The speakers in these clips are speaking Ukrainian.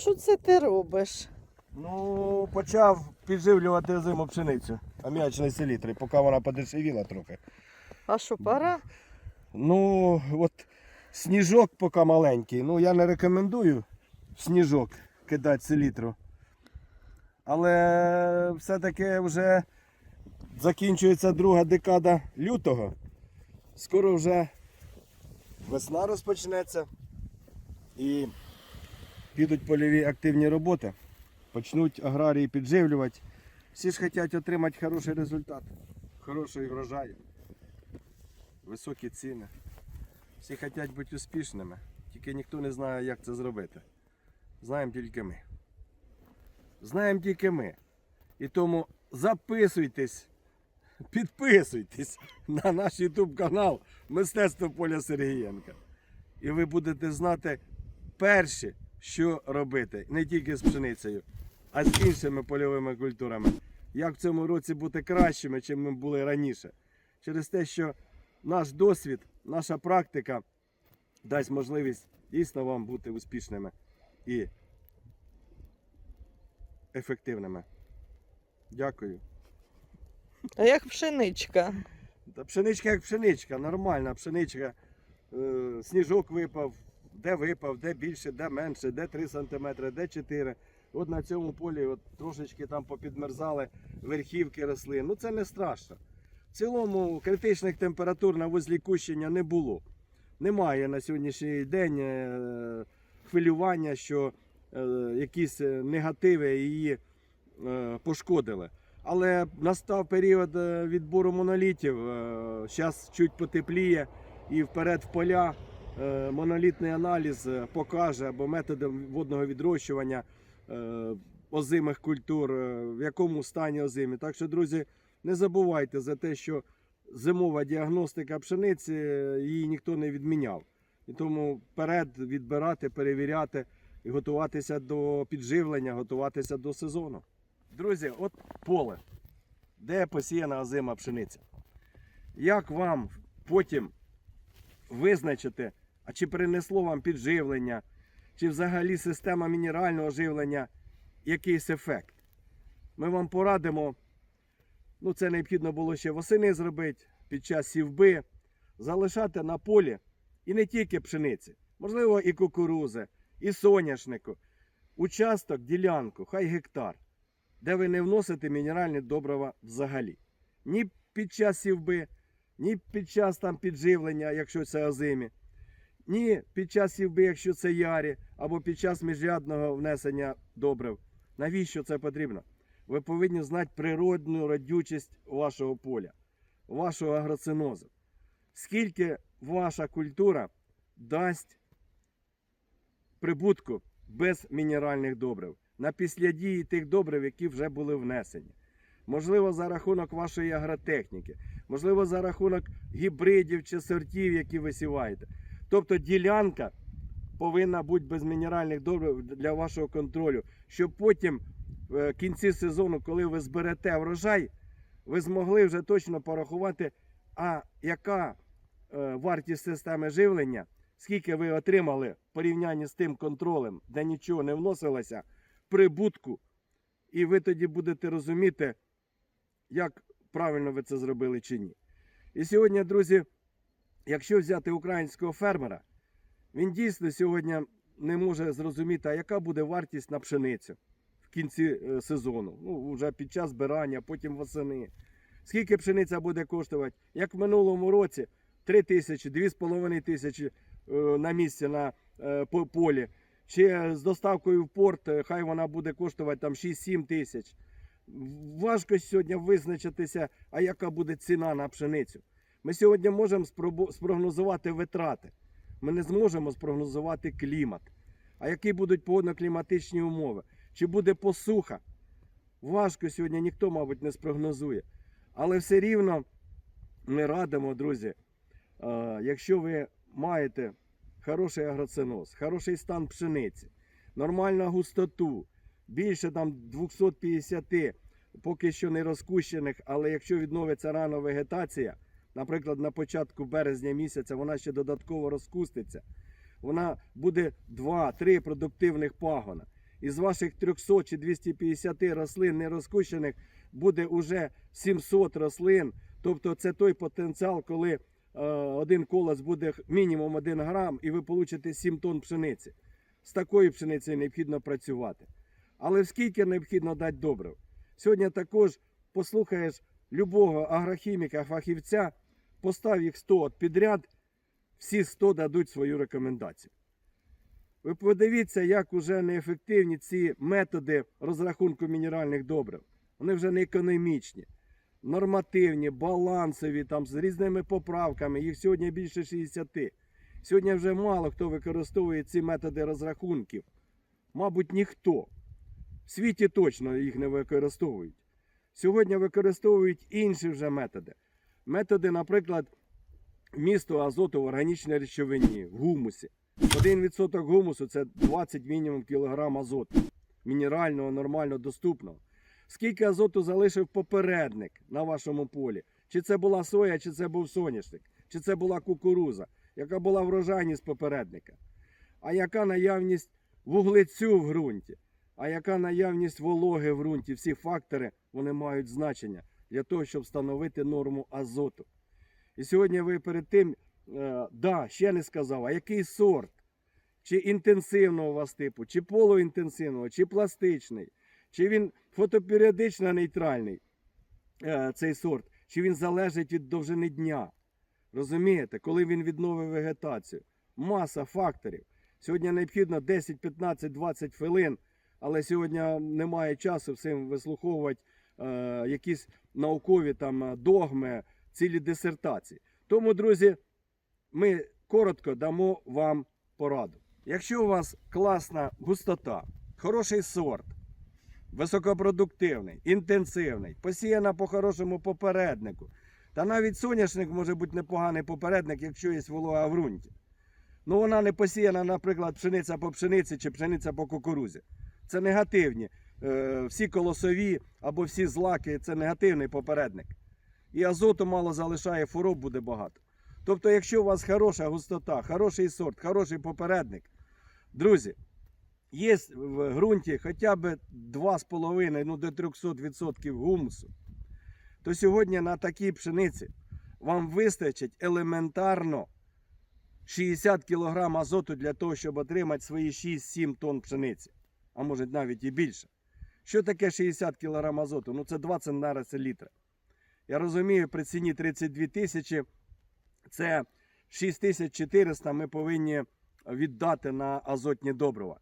Що це ти робиш? Ну, почав підживлювати зиму пшеницю аміачної селітри, поки вона подешевіла трохи. А що, пора? Ну, от сніжок поки маленький. Ну, я не рекомендую сніжок кидати селітру. Але все-таки вже закінчується друга декада лютого. Скоро вже весна розпочнеться і підуть польові активні роботи. Почнуть аграрії підживлювати. Всі ж хочуть отримати хороший результат, хороший врожай, високі ціни. Всі хочуть бути успішними, тільки ніхто не знає, як це зробити. Знаємо тільки ми. Знаємо тільки ми. І тому записуйтесь, підписуйтесь на наш YouTube канал Мистецтво Поля Сергієнка. І ви будете знати перші, що робити. Не тільки з пшеницею, а з іншими польовими культурами. Як в цьому році бути кращими, чим ми були раніше. Через те, що наш досвід, наша практика дасть можливість дійсно вам бути успішними і ефективними. Дякую. А як пшеничка? Та пшеничка як пшеничка, нормальна пшеничка. Е, сніжок випав, де випав, де більше, де менше, де 3 см, де 4 От на цьому полі от трошечки там попідмерзали, верхівки росли. Ну це не страшно. В цілому критичних температур на вузлі кущення не було. Немає на сьогоднішній день е, хвилювання, що е, якісь е, негативи її пошкодили. Але настав період відбору монолітів. Зараз чуть потепліє і вперед в поля монолітний аналіз е, покаже або методом водного відрощування е, озимих культур, е, в якому стані озимі. Так що, друзі, не забувайте за те, що зимова діагностика пшениці е, її ніхто не відміняв. І тому вперед відбирати, перевіряти і готуватися до підживлення, готуватися до сезону. Друзі, от поле, де посіяна озима пшениця. Як вам потім визначити, а чи принесло вам підживлення, чи взагалі система мінерального живлення? Якийсь ефект? Ми вам порадимо, ну це необхідно було ще восени зробити під час сівби, залишати на полі. І не тільки пшениці, можливо, і кукурузи, і соняшнику, участок, ділянку, хай гектар де ви не вносите мінеральні добрива взагалі. Ні під час сівби, ні під час там підживлення, якщо це озимі, ні під час сівби, якщо це ярі, або під час міжрядного внесення добрив. Навіщо це потрібно? Ви повинні знати природну родючість вашого поля, вашого агроцинозу. Скільки ваша культура дасть прибутку без мінеральних добрив на післядії тих добрив, які вже були внесені. Можливо, за рахунок вашої агротехніки, можливо, за рахунок гібридів чи сортів, які ви сіваєте. Тобто ділянка повинна бути без мінеральних добрив для вашого контролю, щоб потім в кінці сезону, коли ви зберете врожай, ви змогли вже точно порахувати, а яка е, вартість системи живлення, скільки ви отримали в порівнянні з тим контролем, де нічого не вносилося прибутку, і ви тоді будете розуміти, як правильно ви це зробили чи ні. І сьогодні, друзі, якщо взяти українського фермера, він дійсно сьогодні не може зрозуміти, а яка буде вартість на пшеницю в кінці е, сезону, ну, вже під час збирання, потім восени. Скільки пшениця буде коштувати? Як в минулому році 3 тисячі, 2,5 тисячі е, на місці на е, полі чи з доставкою в порт, хай вона буде коштувати там 6-7 тисяч. Важко сьогодні визначитися, а яка буде ціна на пшеницю. Ми сьогодні можемо спрогнозувати витрати. Ми не зможемо спрогнозувати клімат. А які будуть погодно-кліматичні умови? Чи буде посуха? Важко сьогодні ніхто, мабуть, не спрогнозує. Але все рівно ми радимо, друзі, е, якщо ви маєте хороший агроциноз, хороший стан пшениці, нормальну густоту, більше там 250 поки що не розкущених, але якщо відновиться рано вегетація, наприклад, на початку березня місяця вона ще додатково розкуститься, вона буде 2-3 продуктивних пагона. із ваших 300 чи 250 рослин нерозкущених буде уже 700 рослин. Тобто це той потенціал, коли е, один колос буде мінімум 1 грам, і ви получите 7 тонн пшениці. З такою пшеницею необхідно працювати. Але скільки необхідно дати добрив? Сьогодні також послухаєш любого агрохіміка, фахівця, постав їх 100 підряд, всі 100 дадуть свою рекомендацію. Ви подивіться, як уже неефективні ці методи розрахунку мінеральних добрив. Вони вже не економічні, нормативні, балансові, там, з різними поправками. Їх сьогодні більше 60. Сьогодні вже мало хто використовує ці методи розрахунків. Мабуть, ніхто. В світі точно їх не використовують. Сьогодні використовують інші вже методи. Методи, наприклад, місту азоту в органічній речовині, в гумусі. 1% гумусу це 20 мінімум кілограм азоту. Мінерального, нормально доступного. Скільки азоту залишив попередник на вашому полі? Чи це була соя, чи це був соняшник, чи це була кукуруза, яка була врожайність попередника? А яка наявність вуглецю в ґрунті? А яка наявність вологи в ґрунті? Всі фактори вони мають значення для того, щоб встановити норму азоту. І сьогодні ви перед тим, е, да, ще не сказав, а який сорт? Чи інтенсивного у вас типу, чи полуінтенсивного, чи пластичний, чи він фотоперіодично нейтральний, е, цей сорт, чи він залежить від довжини дня. Розумієте, коли він відновить вегетацію. Маса факторів. Сьогодні необхідно 10, 15, 20 хвилин, але сьогодні немає часу всім вислуховувати якісь наукові там е, догми, цілі дисертації. Тому, друзі, ми коротко дамо вам пораду. Якщо у вас класна густота, хороший сорт, високопродуктивний, інтенсивний, посіяна по хорошому попереднику, та навіть соняшник може бути непоганий попередник, якщо є волога в ґрунті. Ну вона не посіяна, наприклад, пшениця по пшениці чи пшениця по кукурузі. Це негативні. Е, всі колосові або всі злаки це негативний попередник. І азоту мало залишає, хвороб буде багато. Тобто, якщо у вас хороша густота, хороший сорт, хороший попередник, друзі, є в ґрунті хоча б 2,5 ну, до 300% гумусу, то сьогодні на такій пшениці вам вистачить елементарно 60 кг азоту для того, щоб отримати свої 6-7 тонн пшениці, а може навіть і більше. Що таке 60 кг азоту? Ну це 20 наразі літра. Я розумію, при ціні 32 тисячі це 6400 ми повинні віддати на азотні добрива.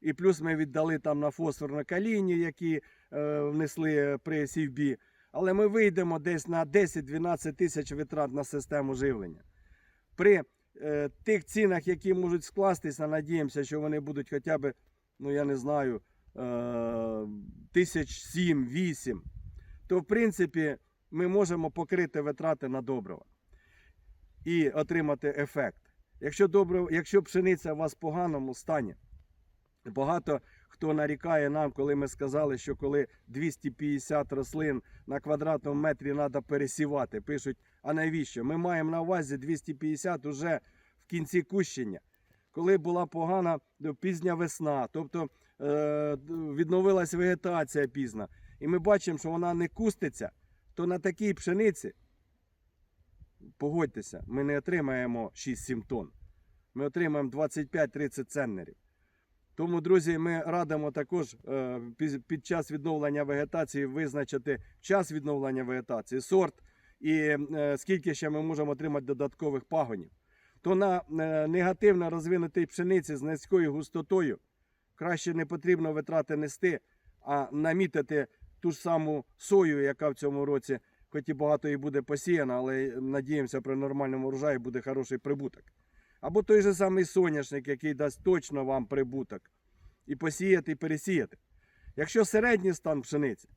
І плюс ми віддали там на фосфорно калійні, які е, внесли при сівбі. Але ми вийдемо десь на 10-12 тисяч витрат на систему живлення. При е, тих цінах, які можуть скластися, надіємося, що вони будуть хоча б, ну я не знаю, тисяч сім-вісім, то в принципі ми можемо покрити витрати на добрива і отримати ефект. Якщо добрив, якщо пшениця у вас в поганому стані, багато хто нарікає нам, коли ми сказали, що коли 250 рослин на квадратному метрі треба пересівати, пишуть, а навіщо? Ми маємо на увазі 250 уже в кінці кущення. Коли була погана ну, пізня весна, тобто е, відновилась вегетація пізна, і ми бачимо, що вона не куститься, то на такій пшениці, погодьтеся, ми не отримаємо 6-7 тонн. Ми отримаємо 25-30 ценнерів. Тому, друзі, ми радимо також е, під- час відновлення вегетації визначити час відновлення вегетації, сорт і е, скільки ще ми можемо отримати додаткових пагонів. То на е, негативно розвинутій пшениці з низькою густотою краще не потрібно витрати нести, а намітити ту ж саму сою, яка в цьому році, хоч і багато і буде посіяна, але надіємося, при нормальному врожаї буде хороший прибуток. Або той же самий соняшник, який дасть точно вам прибуток. І посіяти, і пересіяти. Якщо середній стан пшениці,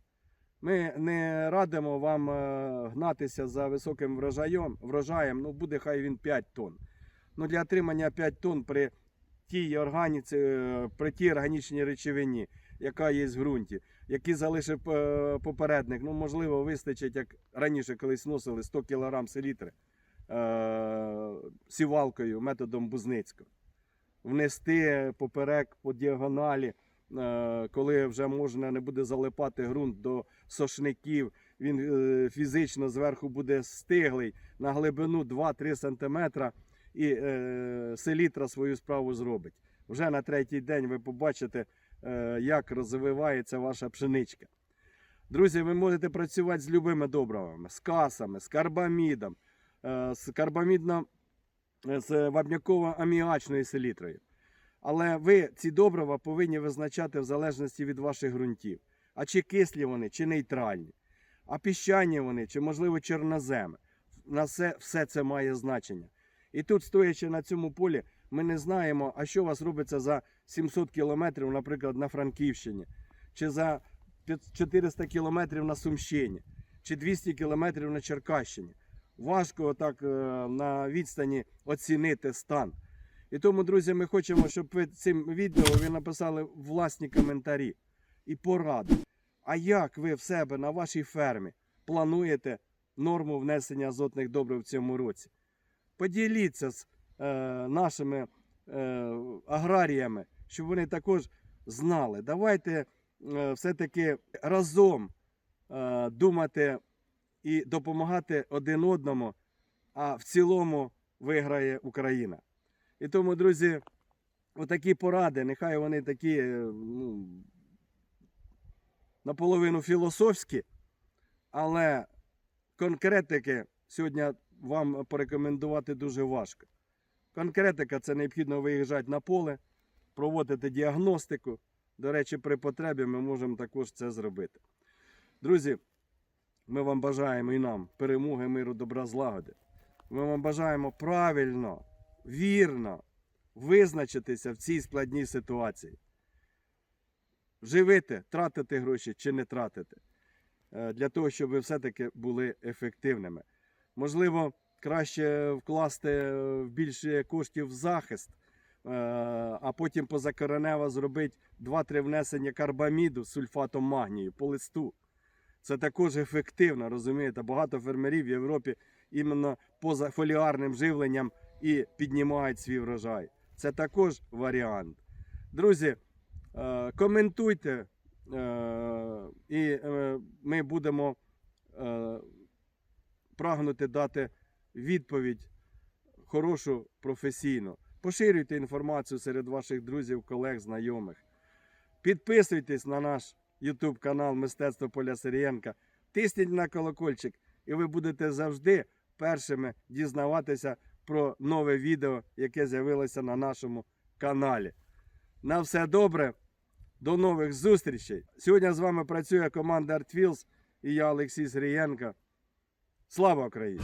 ми не радимо вам е, гнатися за високим врожаєм, врожаєм, ну буде хай він 5 тонн. Ну, для отримання 5 тонн при тій органіці, е, при тій органічній речовині, яка є в ґрунті, які залишив е, попередник, ну можливо, вистачить, як раніше колись носили 100 кг селітри сівалкою методом Бузницького. Внести поперек по діагоналі е, коли вже можна не буде залипати ґрунт до сошників, він фізично зверху буде стиглий на глибину 2-3 см і е, селітра свою справу зробить. Вже на третій день ви побачите, е, як розвивається ваша пшеничка. Друзі, ви можете працювати з любими добривами, з касами, з карбамідом, е, з карбамідно з вапняково-аміачною селітрою. Але ви ці добрива повинні визначати в залежності від ваших ґрунтів. А чи кислі вони, чи нейтральні, а піщані вони, чи, можливо, чорноземи. На все, все це має значення. І тут, стоячи на цьому полі, ми не знаємо, а що у вас робиться за 700 кілометрів, наприклад, на Франківщині, чи за 400 кілометрів на Сумщині, чи 200 кілометрів на Черкащині. Важко так е, на відстані оцінити стан. І тому, друзі, ми хочемо, щоб ви цим відео ви написали власні коментарі і поради. А як ви в себе на вашій фермі плануєте норму внесення азотних добрив в цьому році? Поділіться з е, нашими е, аграріями, щоб вони також знали. Давайте е, все-таки разом е, думати і допомагати один одному, а в цілому виграє Україна. І тому, друзі, отакі поради, нехай вони такі е, ну, наполовину філософські, але конкретики сьогодні вам порекомендувати дуже важко. Конкретика це необхідно виїжджати на поле, проводити діагностику. До речі, при потребі ми можемо також це зробити. Друзі, ми вам бажаємо і нам перемоги, миру, добра, злагоди. Ми вам бажаємо правильно, вірно визначитися в цій складній ситуації. Живити, тратити гроші чи не тратити. Е, Для того, щоб ви все-таки були ефективними. Можливо, краще вкласти е, більше коштів в захист, е, а потім позакоренево зробити 2-3 внесення карбаміду з сульфатом магнію по листу. Це також ефективно, розумієте? Багато фермерів в Європі іменно поза фоліарним живленням і піднімають свій врожай. Це також варіант. Друзі, е, коментуйте, і ми будемо прагнути дати відповідь хорошу професійну. Поширюйте інформацію серед ваших друзів, колег, знайомих. Підписуйтесь на наш YouTube канал Мистецтво Поля Сирієнка. Тисніть на колокольчик, і ви будете завжди першими дізнаватися про нове відео, яке з'явилося на нашому каналі. На все добре, до нових зустрічей. Сьогодні з вами працює команда ArtFields і я Олексій Сирієнко. Слава Україні!